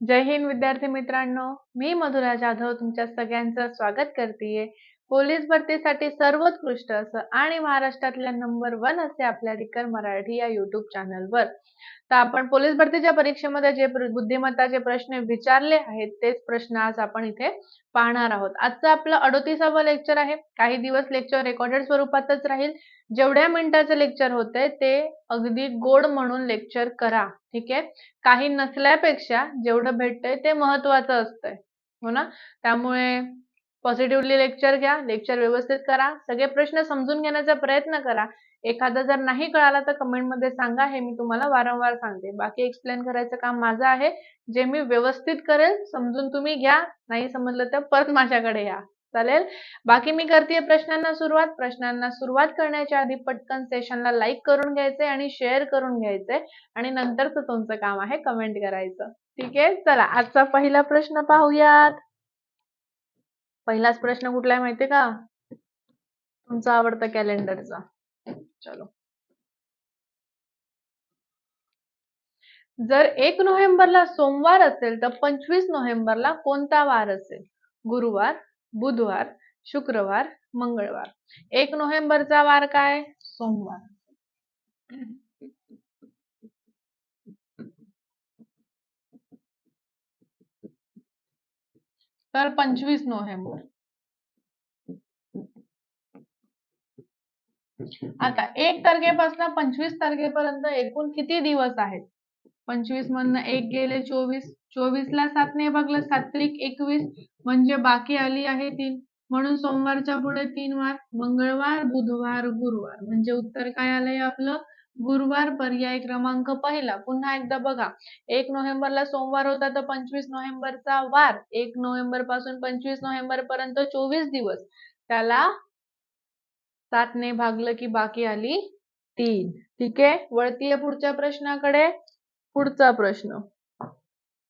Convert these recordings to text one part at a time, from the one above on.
जय हिंद विद्यार्थी मित्रांनो मी मधुरा जाधव तुमच्या सगळ्यांचं स्वागत करते पोलीस भरतीसाठी सर्वोत्कृष्ट असं आणि महाराष्ट्रातल्या नंबर वन असे आपल्या रिकर मराठी या युट्यूब चॅनलवर तर आपण पोलीस भरतीच्या परीक्षेमध्ये जे बुद्धिमत्ताचे प्रश्न विचारले आहेत तेच प्रश्न आज आपण इथे पाहणार आहोत. आजचं आपलं अडोतीसावं लेक्चर आहे. काही दिवस लेक्चर रेकॉर्डेड स्वरूपातच राहील. जेवढ्या मिनिटाचं लेक्चर होतंय ते अगदी गोड म्हणून लेक्चर करा. ठीक आहे? काही नसल्यापेक्षा जेवढं भेटतंय ते महत्वाचं असतंय. हो ना? त्यामुळे पॉझिटिव्हली लेक्चर घ्या लेक्चर व्यवस्थित करा सगळे प्रश्न समजून घेण्याचा प्रयत्न करा. एखादा जर नाही कळाला तर कमेंटमध्ये सांगा हे मी तुम्हाला वारंवार सांगते. बाकी एक्सप्लेन करायचं काम माझं आहे. जे मी व्यवस्थित करेल समजून तुम्ही घ्या. नाही समजलं तर परत माझ्याकडे या. चालेल? बाकी मी करते प्रश्नांना सुरुवात. प्रश्नांना सुरुवात करण्याच्या आधी पटकन सेशनला लाईक करून घ्यायचंय आणि शेअर करून घ्यायचंय आणि नंतरच तुमचं काम आहे कमेंट करायचं. ठीक आहे? चला आजचा पहिला प्रश्न पाहूयात. पहिलाच प्रश्न कुठला आहे माहितीये का? तुमचा आवडता कॅलेंडरचा. चलो. जर एक नोव्हेंबरला सोमवार असेल तर पंचवीस नोव्हेंबरला कोणता वार असेल? गुरुवार बुधवार शुक्रवार मंगळवार. एक नोव्हेंबरचा वार काय? सोमवार. तर पंचवीस नोव्हेंबर. आता एक तारखेपासून पंचवीस तारखेपर्यंत एकूण किती दिवस आहेत? पंचवीस मधनं एक गेले चोवीस. चोवीस ला सात ने भागलं सात त्रिक एकवीस. म्हणजे बाकी आली आहे तीन. म्हणून सोमवारच्या पुढे तीन वार मंगळवार बुधवार गुरुवार. म्हणजे उत्तर काय आलंय आपलं? गुरुवार पर्याय क्रमांक पहिला. पुन्हा एकदा बघा. एक नोव्हेंबरला सोमवार होता तर पंचवीस नोव्हेंबरचा वार. एक नोव्हेंबरपासून पंचवीस नोव्हेंबर पर्यंत चोवीस दिवस. त्याला सातने भागलं की बाकी आली तीन. ठीक आहे? वळतीय पुढच्या प्रश्नाकडे. पुढचा प्रश्न.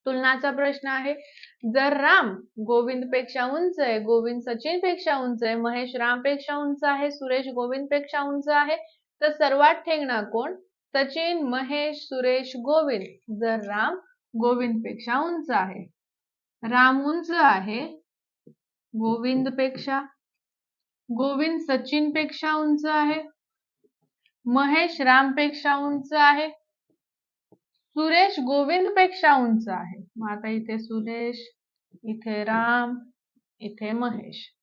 तुलनाचा प्रश्न आहे. जर राम गोविंदपेक्षा उंच आहे गोविंद सचिनपेक्षा उंच आहे महेश रामपेक्षा उंच आहे सुरेश गोविंदपेक्षा उंच आहे तर सर्वात ठेंगणा कोण? सचिन महेश सुरेश गोविंद. जर राम गोविंदपेक्षा उंच आहे. राम उंच आहे गोविंदपेक्षा गोविंद सचिनपेक्षा उंच आहे. महेश रामपेक्षा उंच आहे. सुरेश गोविंदपेक्षा उंच आहे. मग आता इथे सुरेश इथे राम इथे महेश.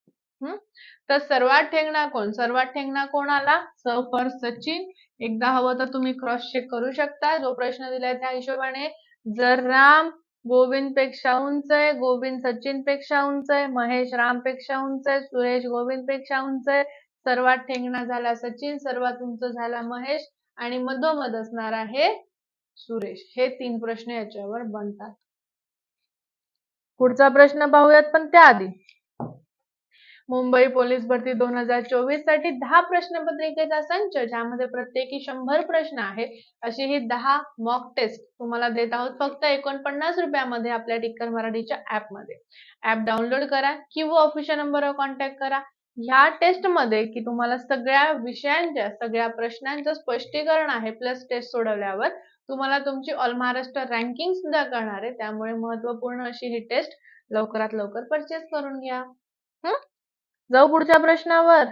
तर सर्वात ठेंगणा कोण? सर्वात ठेंगणा कोण आला स फॉर सचिन. एकदा हवं तर तुम्ही क्रॉस चेक करू शकता. जो प्रश्न दिलाय त्या हिशोबाने. जर राम गोविंदपेक्षा उंच आहे गोविंद सचिनपेक्षा उंच आहे महेश रामपेक्षा उंच आहे सुरेश गोविंदपेक्षा उंच आहे सर्वात ठेंगणा झाला सचिन सर्वात उंच झाला महेश आणि मधोमध असणार आहे सुरेश. हे तीन प्रश्न याच्यावर बनतात. पुढचा प्रश्न पाहूयात पण त्याआधी. मुंबई पोलीस भरती दोन हजार चोवीससाठी दहा प्रश्नपत्रिकेचा संच ज्यामध्ये प्रत्येकी शंभर प्रश्न आहेत अशी ही दहा मॉक टेस्ट तुम्हाला देत आहोत. फक्त एकोणपन्नास रुपयामध्ये आपल्या टिक्कर मराठीच्या ऍपमध्ये ऍप डाउनलोड करा किंवा ऑफिशियल नंबरवर कॉन्टॅक्ट करा. ह्या टेस्टमध्ये की तुम्हाला सगळ्या विषयांच्या सगळ्या प्रश्नांचं स्पष्टीकरण आहे प्लस टेस्ट सोडवल्यावर तुम्हाला तुमची ऑल महाराष्ट्र रँकिंग सुद्धा करणार आहे. त्यामुळे महत्त्वपूर्ण अशी ही टेस्ट लवकरात लवकर परचेस करून घ्या. जाऊ पुढच्या प्रश्नावर.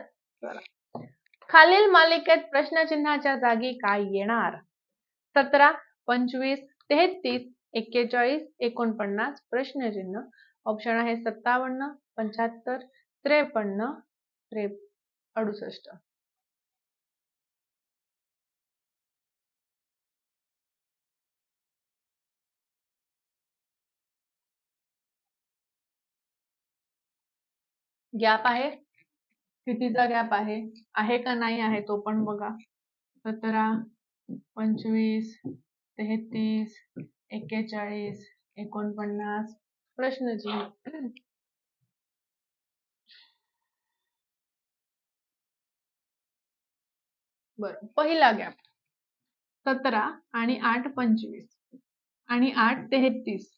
खालील मालिकेत प्रश्नचिन्हाच्या जागी काय येणार? सतरा पंचवीस तेहतीस एक्केचाळीस एकोणपन्नास प्रश्नचिन्ह. ऑप्शन आहे सत्तावन्न पंच्याहत्तर त्रेपन्न त्रे अडुसष्ट. गॅप आहे? कितीचा गॅप आहे? आहे का नाही आहे तो पण बघा. सतरा पंचवीस तेहतीस एक्केचाळीस एकोणपन्नास प्रश्नचिन्ह. बर पहिला गॅप. सतरा आणि आठ पंचवीस आणि आठ तेहतीस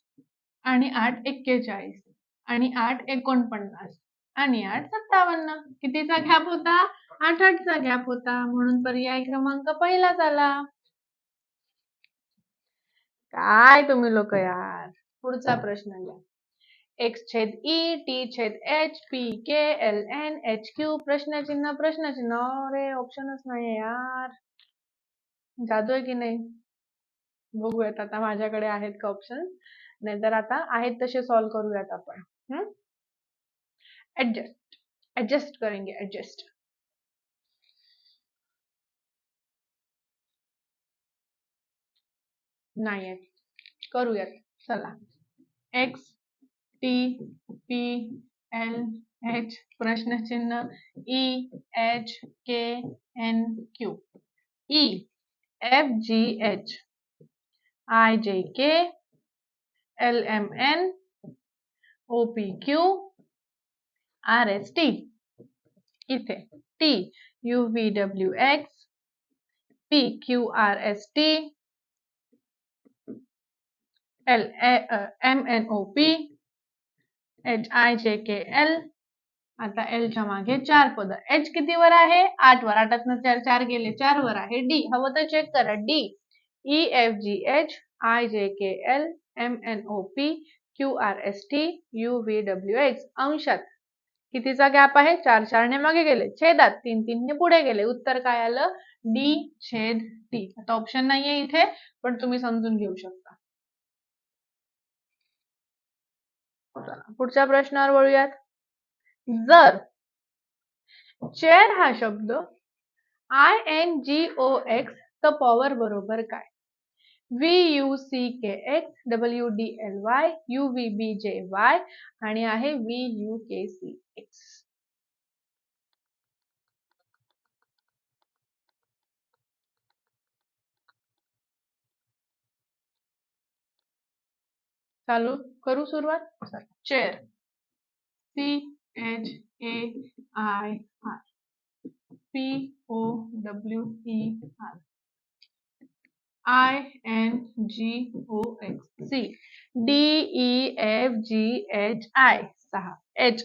आणि आठ एक्केचाळीस आणि आठ एकोणपन्नास. आणि आठ सत्तावन्न. कितीचा गॅप होता? आठ आठचा गॅप होता. म्हणून पर्याय क्रमांक पहिला झाला. काय तुम्ही लोक यार? पुढचा प्रश्न घ्या. एक्स छेद e, ई टी छेद H P K L N H Q प्रश्नचिन्ह प्रश्नचिन्ह. अरे ऑप्शनच नाही यार. जादू आहे की नाही? बघूयात आता माझ्याकडे आहेत का ऑप्शन नाहीतर आता आहेत तसे सॉल्व करूयात आपण. ऍडजस्ट एडजस्ट करेंगे ऍडजस्ट नाही आहे चला X T P L H प्रश्नचिन्ह E H K N Q E F G H I J K L M N O P Q R S T इथे T U V W X P Q R S T L M N O P H I J K L आता एलच्या मागे चार पद. H किती वर आहे? आठ वर. आठात चार चार गेले, चार वर आहे. डी हवं तर चेक करा. D E F G H I J K L M N O P Q R S T U V W X अंशात कितीचा गॅप आहे? चार चारने मागे गेले. छेदात. तीन तीनने पुढे गेले. उत्तर काय आलं? डी छेद टी आता ऑप्शन नाहीये इथे पण तुम्ही समजून घेऊ शकता. पुढच्या प्रश्नावर वळूयात. जर चेअर हा शब्द I N G O X the power बरोबर काय? V U C K X W D L Y U V B J Y आणि आहे V U K C X चालू करू सुरुवात? Chair C H A I R P O W E R I N G O X C D E F G H I सहा. H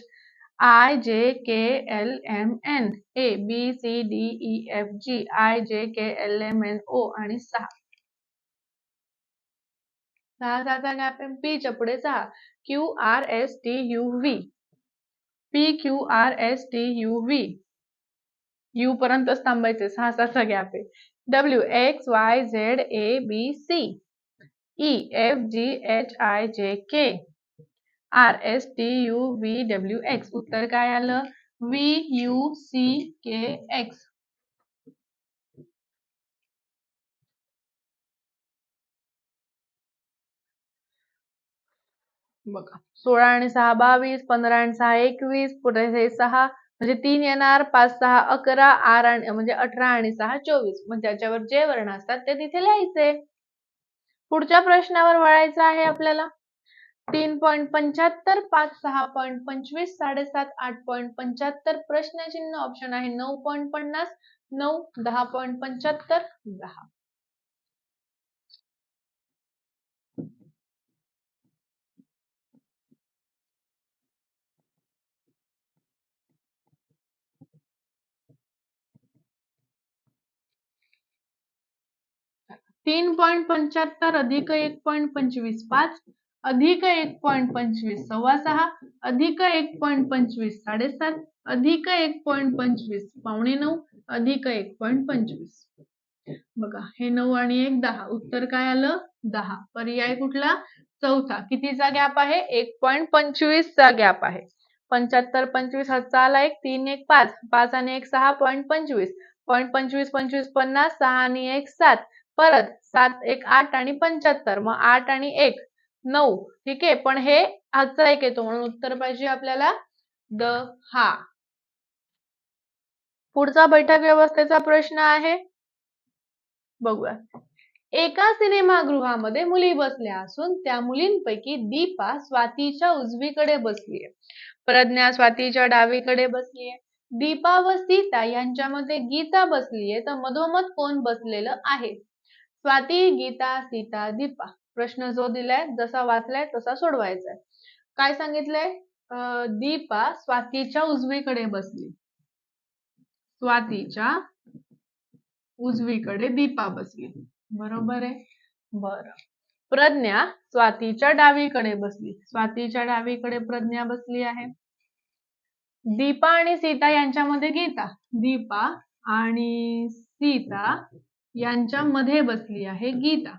I J K L M N A B C D E F G I J K L M N O आणि सहा. सहा सहाचा gap M P चपडे सहा. Q R S T U V P Q R S T U V U पर्यंतच थांबायचे. सहा सहाचा गॅप आहे W X Y Z A B C E F G H I J K R S T U V W X उत्तर काय आलं? V U C K X बघा. सोळा आणि सहा बावीस पंधरा आणि सहा एकवीस पुढे हे सहा म्हणजे तीन येणार पाच सहा अकरा आर आणि म्हणजे अठरा आणि सहा चोवीस. म्हणजे त्याच्यावर जे वर्ण असतात ते तिथे लिहायचे. पुढच्या प्रश्नावर वळायचं आहे आपल्याला. तीन पॉईंट पंच्याहत्तर पाच सहा पॉईंट पंचवीस साडेसात आठ पॉईंट पंच्याहत्तर प्रश्नचिन्ह ऑप्शन आहे. नऊ पॉईंट पन्नास नऊ दहा पॉईंट पंच्याहत्तर दहा. तीन पॉईंट पंच्याहत्तर अधिक एक पॉईंट पंचवीस पाच अधिक एक पॉईंट पंचवीस सव्वा सहा अधिक एक पॉईंट पंचवीस साडेसात अधिक एक पॉईंट पंचवीस पावणे नऊ अधिक एक पॉईंट पंचवीस. बघा हे नऊ आणि एक दहा. उत्तर काय आलं? दहा. पर्याय कुठला? चौथा. कितीचा गॅप आहे? एक पॉईंट पंचवीसचा गॅप आहे. पंच्याहत्तर पंचवीस हातचा आला एक. तीन एक पाच. पाच आणि एक सहा पॉईंट पंचवीस. पॉईंट पंचवीस पंचवीस पन्नास. सहा आणि एक सात. परत सात एक आठ आणि पंच्याहत्तर मग आठ आणि एक नऊ. ठीक आहे? पण हे आजचा एक येतो. म्हणून उत्तर पाहिजे आपल्याला द हा. पुढचा बैठक व्यवस्थेचा प्रश्न आहे. बघूया. एका सिनेमागृहामध्ये मुली बसल्या असून त्या मुलींपैकी दीपा स्वातीच्या उजवीकडे बसलीये. प्रज्ञा स्वातीच्या डावीकडे बसलीये. दीपा व सीता यांच्यामध्ये गीता बसलीये. तर मधोमध कोण बसलेलं आहे? स्वाती गीता सीता दीपा. प्रश्न जो दिलाय जसा वाचलाय तसा सोडवायचा आहे काय सांगितलंय? दीपा स्वातीच्या उजवीकडे बसली. स्वातीच्या उजवीकडे दीपा बसली. बरोबर आहे? बर. प्रज्ञा स्वातीच्या डावीकडे बसली. स्वातीच्या डावीकडे प्रज्ञा बसली आहे. दीपा आणि सीता यांच्यामध्ये गीता. दीपा आणि सीता यांच्या मध्ये बसली आहे गीता.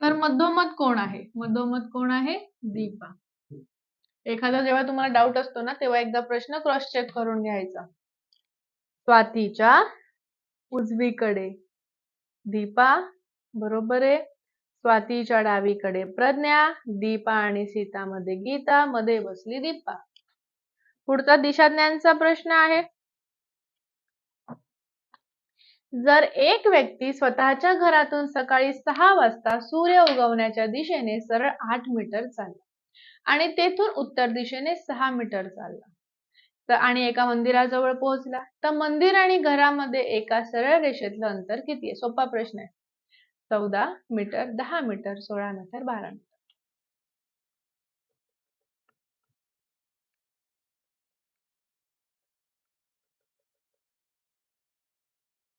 तर मधोमध कोण आहे? मधोमध कोण आहे? दीपा. एखादा जेव्हा तुम्हाला डाऊट असतो ना तेव्हा एकदा प्रश्न क्रॉस चेक करून घ्यायचा. स्वातीच्या उजवीकडे. दीपा बरोबर आहे. स्वातीच्या डावीकडे प्रज्ञा दीपा आणि सीता मध्ये गीता मध्ये बसली दीपा. पुढचा दिशाज्ञानचा प्रश्न आहे. जर एक व्यक्ती स्वतःच्या घरातून सकाळी सहा वाजता सूर्य उगवण्याच्या दिशेने सरळ आठ मीटर चालला आणि तेथून उत्तर दिशेने सहा मीटर चालला तर आणि एका मंदिराजवळ पोहोचला तर मंदिर आणि घरामध्ये एका सरळ रेषेतलं अंतर किती आहे? सोपा प्रश्न आहे. चौदा मीटर दहा मीटर सोळा मीटर बारा मीटर.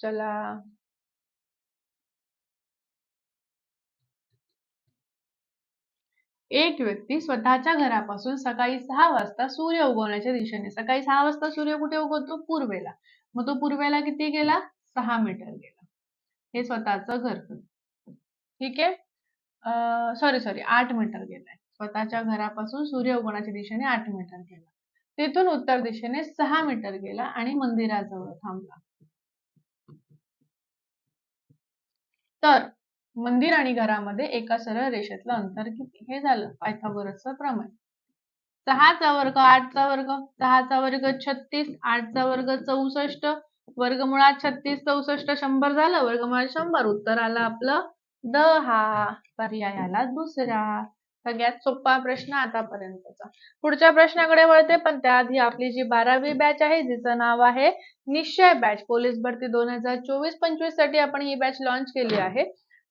चला एक व्यक्ती स्वतःच्या घरापासून सकाळी सहा वाजता सूर्य उगवण्याच्या दिशेने सकाळी सहा वाजता सूर्य कुठे उगवतो? पूर्वेला. मग तो पूर्वेला किती गेला? सहा मीटर गेला. हे स्वतःच घर. ठीक आहे? सॉरी सॉरी आठ मीटर गेलाय. स्वतःच्या घरापासून सूर्य उगवण्याच्या दिशेने आठ मीटर गेला. तिथून उत्तर दिशेने सहा मीटर गेला आणि मंदिराजवळ थांबला. तर मंदिर आणि घरामध्ये एका सरळ रेषेतलं अंतर किती? हे झालं. पायथागोरसचं प्रमाण. सहाचा वर्ग आठचा वर्ग. सहाचा वर्ग छत्तीस आठचा वर्ग चौसष्ट. वर्गमुळात छत्तीस चौसष्ट शंभर झालं. वर्गमुळात शंभर. उत्तर आलं आपलं दहा पर्यायाला दुसरा. सगळ्यात सोपा प्रश्न आतापर्यंतचा. पुढच्या प्रश्नाकडे वळते पण त्याआधी आपली जी बारावी बॅच आहे जिचं नाव आहे निश्चय बॅच पोलीस भरती दोन हजार चोवीस पंचवीससाठी आपण ही बॅच लॉन्च केली आहे.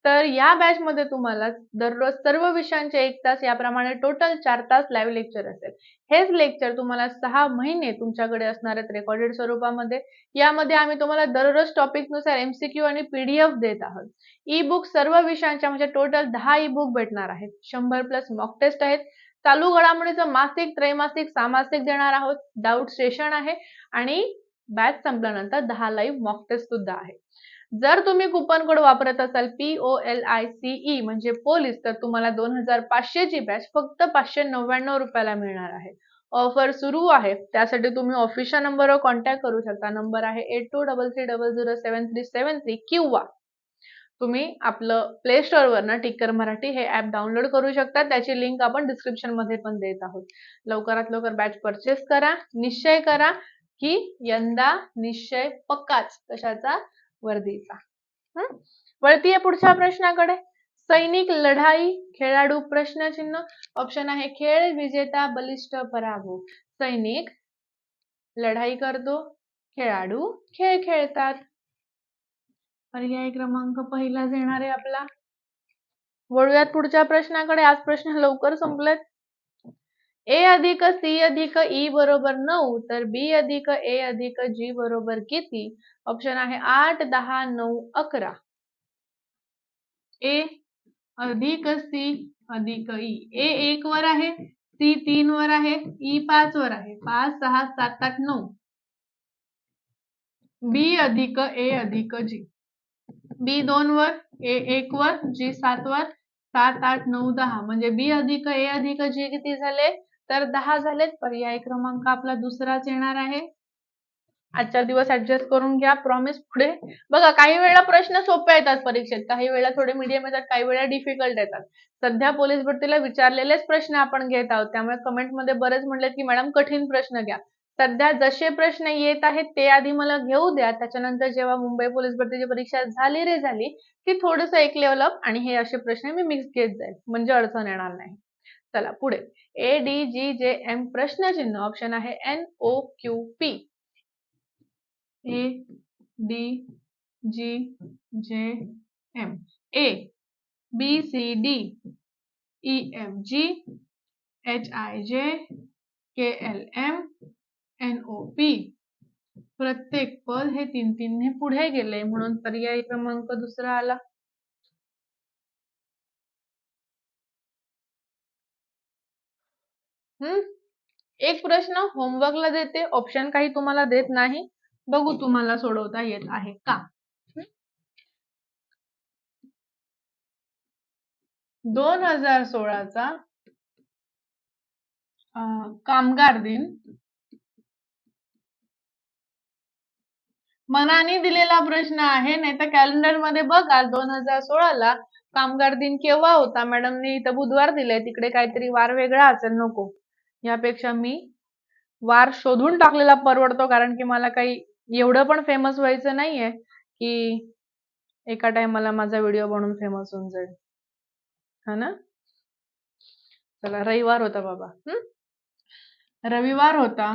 तर या बॅच मध्ये तुम्हाला दररोज सर्व विषयांचे एक तास याप्रमाणे टोटल चार तास लाईव्ह लेक्चर असेल. हेच लेक्चर तुम्हाला सहा महिने तुमच्याकडे असणार आहेत रेकॉर्डेड स्वरूपामध्ये. यामध्ये आम्ही तुम्हाला दररोज टॉपिकनुसार एमसीक्यू आणि पीडीएफ देत आहोत. ई बुक सर्व विषयांच्या म्हणजे टोटल दहा ई बुक भेटणार आहेत. शंभर प्लस मॉक टेस्ट आहेत. चालू घडामोडीचं मासिक त्रैमासिक सामासिक देणार आहोत. डाऊट सेशन आहे. आणि बॅच संपल्यानंतर दहा लाईव्ह मॉक टेस्ट सुद्धा आहे. जर तुम्ही कुपन कोड वापरत असाल P O L I C E म्हणजे पोलीस तर तुम्हाला दोन हजार पाचशेची बॅच फक्त पाचशे नव्याण्णव रुपयाला मिळणार आहे. ऑफर सुरू आहे. त्यासाठी तुम्ही ऑफिशियल नंबरवर कॉन्टॅक्ट करू शकता. नंबर आहे eight two double three double zero seven three seven three किंवा तुम्ही आपलं प्ले ना टिकर मराठी हे ऍप डाउनलोड करू शकता. त्याची लिंक आपण डिस्क्रिप्शनमध्ये पण देत आहोत. लवकरात लवकर बॅच परचेस करा. निश्चय करा की यंदा निश्चय पक्काच कशाचा? वर्दीचा. वळतीये पुढच्या प्रश्नाकडे. सैनिक लढाई खेळाडू प्रश्नचिन्ह. ऑप्शन आहे खेळ विजेता बलिष्ठ पराभव. सैनिक लढाई करतो. खेळाडू खेळ खेळतात. पर्याय क्रमांक पहिलाच येणार आहे आपला. वळूयात पुढच्या प्रश्नाकडे. आज प्रश्न लवकर संपलेत. ए अधिक सी अधिक ई बरोबर नऊ, तर बी अधिक ए अधिक जी बरोबर किती? ऑप्शन आहे आठ, दहा, नऊ, अकरा. ए अधिक सी अधिक ई ए एक वर आहे सी तीन वर आहे ई पाच वर आहे. पाच, सहा, सात, आठ, नऊ. बी अधिक ए अधिक जी बी दोन वर ए एक वर जी सात वर, सात, आठ, नऊ, दहा. म्हणजे बी अधिक ए अधिक जी किती झाले? तर दहा झालेत. पर्याय क्रमांक आपला दुसराच येणार आहे. आजच्या दिवस ऍडजस्ट करून घ्या. प्रॉमिस पुढे. बघा काही वेळा प्रश्न सोपे येतात परीक्षेत. काही वेळा थोडे मीडियम येतात काही वेळा डिफिकल्ट येतात. सध्या पोलीस भरतीला विचारलेलेच प्रश्न आपण घेत आहोत. त्यामुळे कमेंटमध्ये बरेच म्हणले की मॅडम कठीण प्रश्न घ्या. सध्या जसे प्रश्न येत आहेत ते आधी मला घेऊ द्या. त्याच्यानंतर जेव्हा मुंबई पोलीस भरतीची परीक्षा झाली रे झाली की थोडस एक लेवल अप आणि हे असे प्रश्न मी मिक्स घेत जाईल. म्हणजे अडचण येणार नाही. चला पुढे. ए डी जी जे एम प्रश्नचिन्ह ऑप्शन आहे N O Q P A D G J M A B C D E F G H I J K L M N O P प्रत्येक पद हे तीन तीनने पुढे गेले पर्याय क्रमांक दुसरा आला. हम्म? एक प्रश्न होमवर्कला देते ऑप्शन काही तुम्हाला देत नाही बघू तुम्हाला सोडवता येत आहे का? दोन हजार सोळाचा कामगार दिन. मनाने दिलेला प्रश्न आहे नाही तर कॅलेंडरमध्ये बघा दोन हजार सोळाला कामगार दिन केव्हा होता? मॅडमने इथं बुधवार दिलाय तिकडे काहीतरी वार वेगळा असेल नको. यापेक्षा मी वार शोधून टाकलेला परवडतो कारण की मला काही एवढं पण फेमस व्हायचं नाहीये की एका टायमाला माझा व्हिडिओ बनवून फेमस होऊन जाईल. हा ना? चला रविवार होता बाबा. हम्म रविवार होता.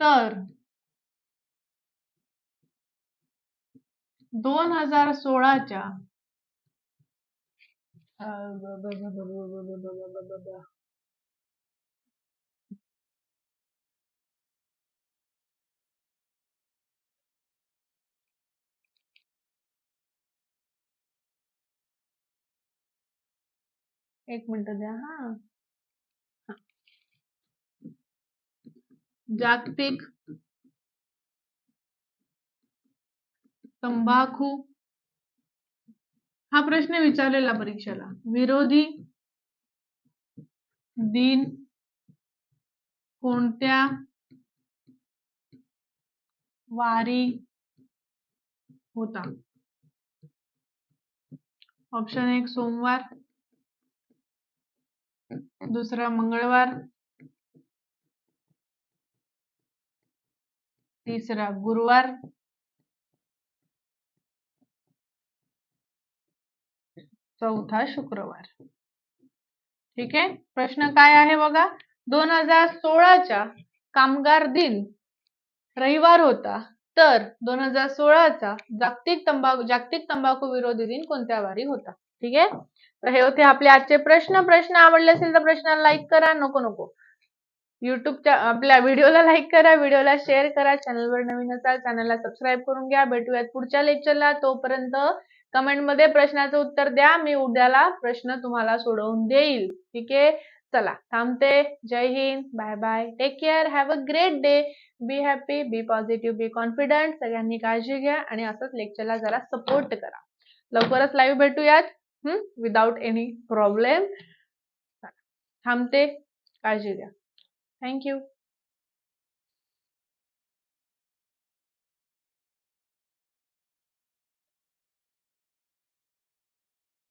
तर दोन हजार सोळाच्या एक मिनिट द्या हा। जागतिक तंबाखू हा प्रश्न विचारलेला परीक्षेला. विरोधी दिन कोणत्या वारी होता? ऑप्शन एक सोमवार दुसरा मंगळवार तिसरा गुरुवार चौथा शुक्रवार. ठीक आहे? प्रश्न काय आहे बघा? दोन हजार सोळाच्या कामगार दिन रविवार होता. तर दोन हजार सोळाचा जागतिक तंबाखू जागतिक तंबाखू विरोधी दिन कोणत्या वारी होता? ठीक आहे? तर हे होते आपले आजचे प्रश्न. प्रश्न आवडले असेल तर प्रश्नाला लाईक करा. नको नको. युट्यूबच्या आपल्या व्हिडिओला लाईक करा. व्हिडिओला शेअर करा. चॅनलवर नवीन असाल चॅनलला सबस्क्राईब करून घ्या. भेटूयात पुढच्या लेक्चरला तोपर्यंत कमेंटमध्ये प्रश्नाचं उत्तर द्या. मी उद्याला प्रश्न तुम्हाला सोडवून देईल. ठीक आहे? चला थांबते. Jai Hind. Bye bye. Take care have a great day be happy be positive be confident सगळ्यांनी काळजी घ्या आणि असंच लेक्चरला जरा सपोर्ट करा. लवकरच लाईव्ह भेटूयात. विदाउट एनी प्रॉब्लेम थांबते. काळजी घ्या. थँक्यू